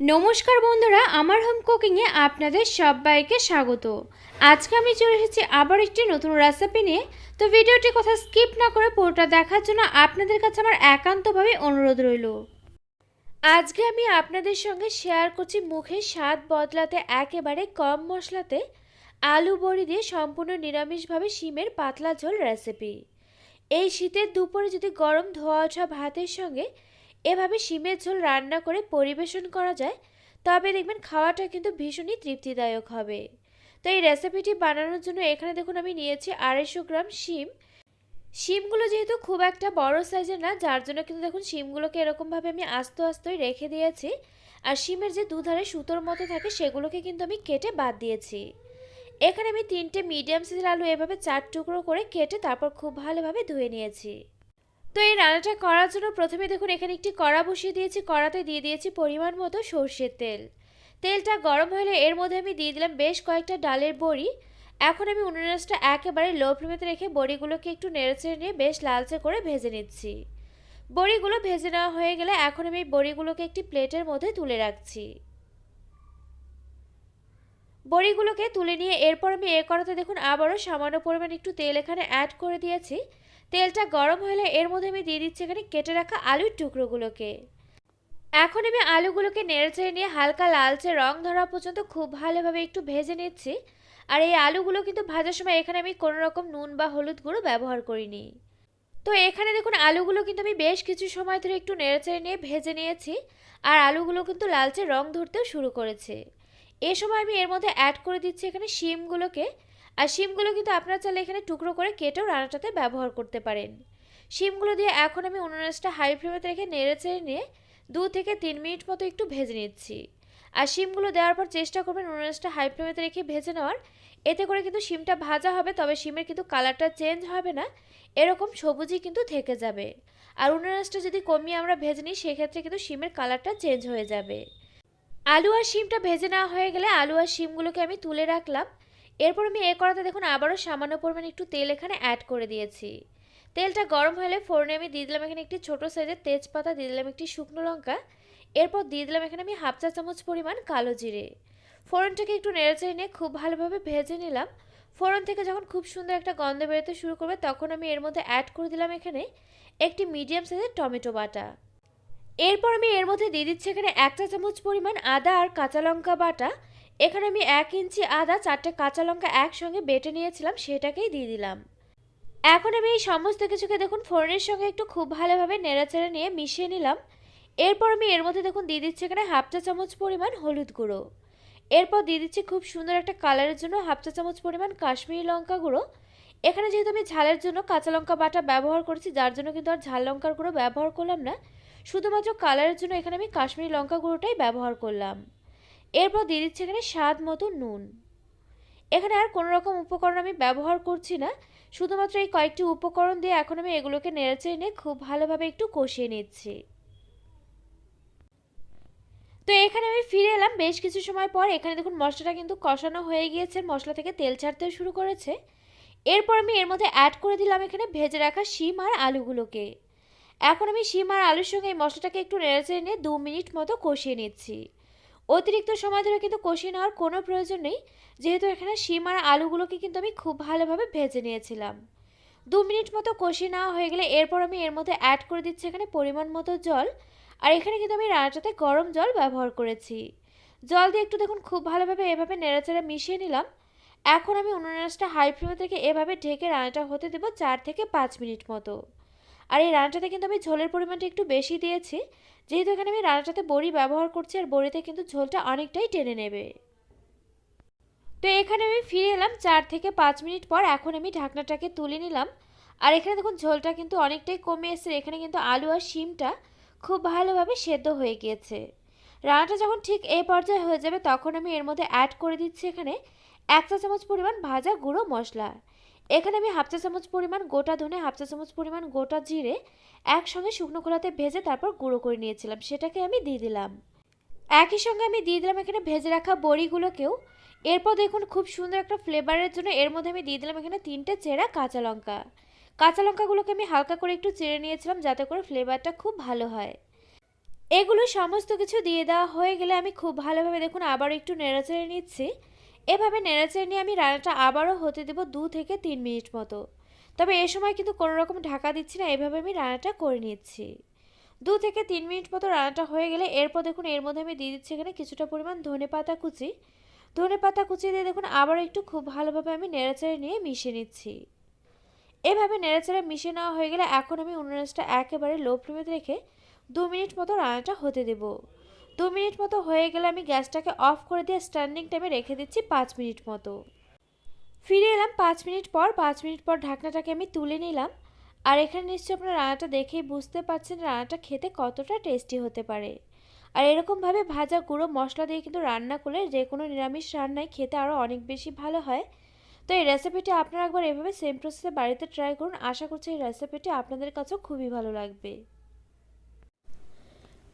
নমস্কার বন্ধুরা, আমার হোম কুকিংয়ে আপনাদের সবাইকে স্বাগত। আজকে আমি চলে এসেছি আবার একটি নতুন রেসিপি নিয়ে। তো ভিডিওটি কথা স্কিপ না করে পুরোটা দেখার জন্য আপনাদের কাছে আমার একান্তভাবে অনুরোধ রইল। আজকে আমি আপনাদের সঙ্গে শেয়ার করছি মুখের স্বাদ বদলাতে একেবারে কম মশলাতে আলু বড়ি দিয়ে সম্পূর্ণ নিরামিষভাবে শিমের পাতলা ঝোল রেসিপি এই শীতের দুপুরে যদি গরম ধোয়া ওঠা ভাতের সঙ্গে এভাবে শিমের ঝোল রান্না করে পরিবেশন করা যায়, তবে দেখবেন খাওয়াটা কিন্তু ভীষণই তৃপ্তিদায়ক হবে। তো এই রেসিপিটি বানানোর জন্য এখানে দেখুন আমি নিয়েছি আড়াইশো গ্রাম শিম। শিমগুলো যেহেতু খুব একটা বড় সাইজের না, যার জন্য কিন্তু দেখুন শিমগুলোকে এরকমভাবে আমি আস্তে আস্তে রেখে দিয়েছি। আর শিমের যে দুধারে সুতোর মতো থাকে, সেগুলোকে কিন্তু আমি কেটে বাদ দিয়েছি। এখানে আমি তিনটে মিডিয়াম সাইজের আলু এভাবে চার টুকরো করে কেটে তারপর খুব ভালোভাবে ধুয়ে নিয়েছি। তো এই রান্নাটা করার জন্য প্রথমে দেখুন, এখানে একটি কড়া বসিয়ে দিয়েছি। কড়াতে দিয়ে দিয়েছি পরিমাণ মতো সর্ষের তেল। তেলটা গরম হলে এর মধ্যে আমি দিয়ে দিলাম বেশ কয়েকটা ডালের বড়ি। এখন আমি উনুনাসটা একেবারে লো ফ্লেমেতে রেখে বড়িগুলোকে একটু নেড়েচেড়ে নিয়ে বেশ লালচে করে ভেজে নিচ্ছি। বড়িগুলো ভেজে নেওয়া হয়ে গেলে এখন আমি বড়িগুলোকে একটি প্লেটের মধ্যে তুলে রাখছি। বড়িগুলোকে তুলে নিয়ে এরপর আমি এ করাতে দেখুন, আবারও সামান্য পরিমাণ একটু তেল এখানে অ্যাড করে দিয়েছি। তেলটা গরম হলে এর মধ্যে আমি দিয়ে দিচ্ছি এখানে কেটে রাখা আলুর টুকরোগুলোকে। এখন আমি আলুগুলোকে নেড়েচেড়ে নিয়ে হালকা লালচে রং ধরা পর্যন্ত খুব ভালোভাবে একটু ভেজে নিচ্ছি। আর এই আলুগুলো কিন্তু ভাজার সময় এখানে আমি কোনো রকম নুন বা হলুদ গুঁড়ো ব্যবহার করিনি। তো এখানে দেখুন আলুগুলো কিন্তু আমি বেশ কিছু সময় ধরে একটু নেড়েচেড়ে নিয়ে ভেজে নিয়েছি। আর আলুগুলো কিন্তু লালচে রং ধরতেও শুরু করেছে। এ সময় আমি এর মধ্যে অ্যাড করে দিচ্ছি এখানে শিমগুলোকে। আর শিমগুলো কিন্তু আপনারা চাইলে এখানে টুকরো করে কেটেও রান্নাটাতে ব্যবহার করতে পারেন। শিমগুলো দিয়ে এখন আমি উনুনাসটা হাই ফ্লেমে রেখে নেড়ে চেড়ে নিয়ে দু থেকে তিন মিনিট মতো একটু ভেজে নিচ্ছি। আর শিমগুলো দেওয়ার পর চেষ্টা করবেন উনুনাসটা হাই ফ্লেমেতে রেখে ভেজে নেওয়ার। এতে করে কিন্তু শিমটা ভাজা হবে, তবে শিমের কিন্তু কালারটা চেঞ্জ হবে না। এরকম সবুজই কিন্তু থেকে যাবে। আর উনুনাসটা যদি কমিয়ে আমরা ভেজে নিই, সেক্ষেত্রে কিন্তু শিমের কালারটা চেঞ্জ হয়ে যাবে। আলু আর শিমটা ভেজে নেওয়া হয়ে গেলে আলু আর শিমগুলোকে আমি তুলে রাখলাম। এরপর আমি এ করাতে দেখুন আবারও সামান্য পরিমাণে একটু তেল এখানে অ্যাড করে দিয়েছি। তেলটা গরম হলে ফোড়নে আমি দিয়ে দিলাম এখানে একটি ছোটো সাইজের তেজপাতা, দিয়ে দিলাম একটি শুকনো লঙ্কা। এরপর দিয়ে দিলাম এখানে আমি হাফ চা চামচ পরিমাণ কালো জিরে। ফোড়নটাকে একটু নেড়েচেড়ে নিয়ে খুব ভালোভাবে ভেজে নিলাম। ফোড়ন থেকে যখন খুব সুন্দর একটা গন্ধ বেরোতে শুরু করবে, তখন আমি এর মধ্যে অ্যাড করে দিলাম এখানে একটি মিডিয়াম সাইজের টমেটো বাটা। এরপর আমি এর মধ্যে দিয়ে দিচ্ছি এখানে এক চা চামচ পরিমাণ আদা আর কাঁচা লঙ্কা বাটা। এখানে আমি এক ইঞ্চি আদা, চারটে কাঁচা লঙ্কা একসঙ্গে বেটে নিয়েছিলাম, সেটাকেই দিয়ে দিলাম। এখন আমি এই সমস্ত কিছুকে দেখুন, ফোড়নের সঙ্গে একটু খুব ভালোভাবে নেড়াচেড়ে নিয়ে মিশিয়ে নিলাম। এরপর আমি এর মধ্যে দেখুন, দিয়ে দিচ্ছি এখানে হাফ চা চামচ পরিমাণ হলুদ গুঁড়ো। এরপর দিয়ে দিচ্ছি খুব সুন্দর একটা কালারের জন্য হাফ চা চামচ পরিমাণ কাশ্মীরি লঙ্কা গুঁড়ো। এখানে যেহেতু আমি ঝালের জন্য কাঁচা লঙ্কা বাটা ব্যবহার করেছি, যার জন্য কিন্তু আর ঝাল লঙ্কার গুঁড়ো ব্যবহার করলাম না। শুধুমাত্র কালারের জন্য এখানে আমি কাশ্মীরি লঙ্কা গুঁড়োটাই ব্যবহার করলাম। এরপর দিয়ে দিচ্ছি এখানে স্বাদ মতো নুন। এখানে আর কোনো রকম উপকরণ আমি ব্যবহার করছি না। শুধুমাত্র এই কয়েকটি উপকরণ দিয়ে এখন আমি এগুলোকে নেড়েচেড়ে নিয়ে খুব ভালোভাবে একটু কষিয়ে নিচ্ছি। তো এখানে আমি ফিরে এলাম। বেশ কিছু সময় পর এখানে দেখুন মশলাটা কিন্তু কষানো হয়ে গিয়েছে। মশলা থেকে তেল ছাড়তে শুরু করেছে। এরপর আমি এর মধ্যে অ্যাড করে দিলাম এখানে ভেজে রাখা শিম আর আলুগুলোকে। এখন আমি শিম আর আলুর সঙ্গে এই মশলাটাকে একটু নেড়েচেড়ে নিয়ে দু মিনিট মতো কষিয়ে নিচ্ছি। অতিরিক্ত সময় ধরে কিন্তু কষিয়ে নেওয়ার কোনো প্রয়োজন নেই। যেহেতু এখানে শিম আর আলুগুলোকে কিন্তু আমি খুব ভালোভাবে ভেজে নিয়েছিলাম। দু মিনিট মতো কষিয়ে নেওয়া হয়ে গেলে এরপর আমি এর মধ্যে অ্যাড করে দিচ্ছি এখানে পরিমাণ মতো জল। আর এখানে কিন্তু আমি রান্নাটাতে গরম জল ব্যবহার করেছি। জল দিয়ে একটু দেখুন খুব ভালোভাবে এভাবে নেড়াচেড়া মিশিয়ে নিলাম। এখন আমি উনুনাসটা হাই ফ্লেমে থেকে এভাবে ঢেকে রান্নাটা হতে দেবো চার থেকে পাঁচ মিনিট মতো। আর এই রান্নাটাতে কিন্তু আমি ঝোলের পরিমাণটা একটু বেশি দিয়েছি। যেহেতু এখানে আমি রান্নাটাতে বড়ি ব্যবহার করছি আর বড়িতে কিন্তু ঝোলটা অনেকটাই টেনে নেবে। তো এখানে আমি ফিরে এলাম চার থেকে পাঁচ মিনিট পর। এখন আমি ঢাকনাটাকে তুলে নিলাম। আর এখানে দেখুন ঝোলটা কিন্তু অনেকটাই কমে এসেছে। এখানে কিন্তু আলু আর শিমটা খুব ভালোভাবে সেদ্ধ হয়ে গিয়েছে। রান্নাটা যখন ঠিক এই পর্যায়ে হয়ে যাবে, তখন আমি এর মধ্যে অ্যাড করে দিচ্ছি এখানে এক চা চামচ পরিমাণ ভাজা গুঁড়ো মশলা। এখানে আমি হাফ চা চামচ পরিমাণ গোটা ধনে, হাফ চা চামচ পরিমাণ গোটা জিরে একসঙ্গে শুকনো খোলাতে ভেজে তারপর গুঁড়ো করে নিয়েছিলাম। সেটাকে আমি দিয়ে দিলাম। একই সঙ্গে আমি দিয়ে দিলাম এখানে ভেজে রাখা বড়িগুলোকেও। এরপর দেখুন খুব সুন্দর একটা ফ্লেভারের জন্য এর মধ্যে আমি দিয়ে দিলাম এখানে তিনটে চেরা কাঁচা লঙ্কা। কাঁচা লঙ্কাগুলোকে আমি হালকা করে একটু চেড়ে নিয়েছিলাম যাতে করে ফ্লেভারটা খুব ভালো হয়। এগুলো সমস্ত কিছু দিয়ে দেওয়া হয়ে গেলে আমি খুব ভালোভাবে দেখুন আবারও একটু নেড়েচেড়ে নিচ্ছি। এভাবে নেড়েচেড়ে নিয়ে আমি রান্নাটা আবারও হতে দেবো দু থেকে তিন মিনিট মতো। তবে এ সময় কিন্তু কোনো রকম ঢাকা দিচ্ছি না, এভাবে আমি রান্নাটা করে নিচ্ছি। দু থেকে তিন মিনিট মতো রান্নাটা হয়ে গেলে এরপর দেখুন এর মধ্যে আমি দিয়ে দিচ্ছি এখানে কিছুটা পরিমাণ ধনে পাতা কুচি। ধনে পাতা কুচি দিয়ে দেখুন আবার একটু খুব ভালোভাবে আমি নেড়েচেড়ে নিয়ে মিশিয়ে নিচ্ছি। এভাবে নেড়েচেড়ে মিশিয়ে নেওয়া হয়ে গেলে এখন আমি উনুনটা একেবারে লো ফ্লেমে রেখে দু মিনিট মতো রান্নাটা হতে দেব। দু মিনিট মতো হয়ে গেলে আমি গ্যাসটাকে অফ করে দিয়ে স্ট্যান্ডিং টাইমে রেখে দিচ্ছি পাঁচ মিনিট মতো। ফিরে এলাম পাঁচ মিনিট পর, পাঁচ মিনিট পর ঢাকনাটাকে আমি তুলে নিলাম। আর এখানে নিশ্চয়ই আপনার রান্নাটা দেখেই বুঝতে পারছেন রান্নাটা খেতে কতটা টেস্টি হতে পারে। আর এরকমভাবে ভাজা গুঁড়ো মশলা দিয়ে কিন্তু রান্না করলে যে কোনো নিরামিষ রান্নায় খেতে আরও অনেক বেশি ভালো হয়। তো এই রেসিপিটি আপনারা একবার এভাবে সেম প্রসেসে বাড়িতে ট্রাই করুন। আশা করছি এই রেসিপিটি আপনাদের কাছেও খুবই ভালো লাগবে।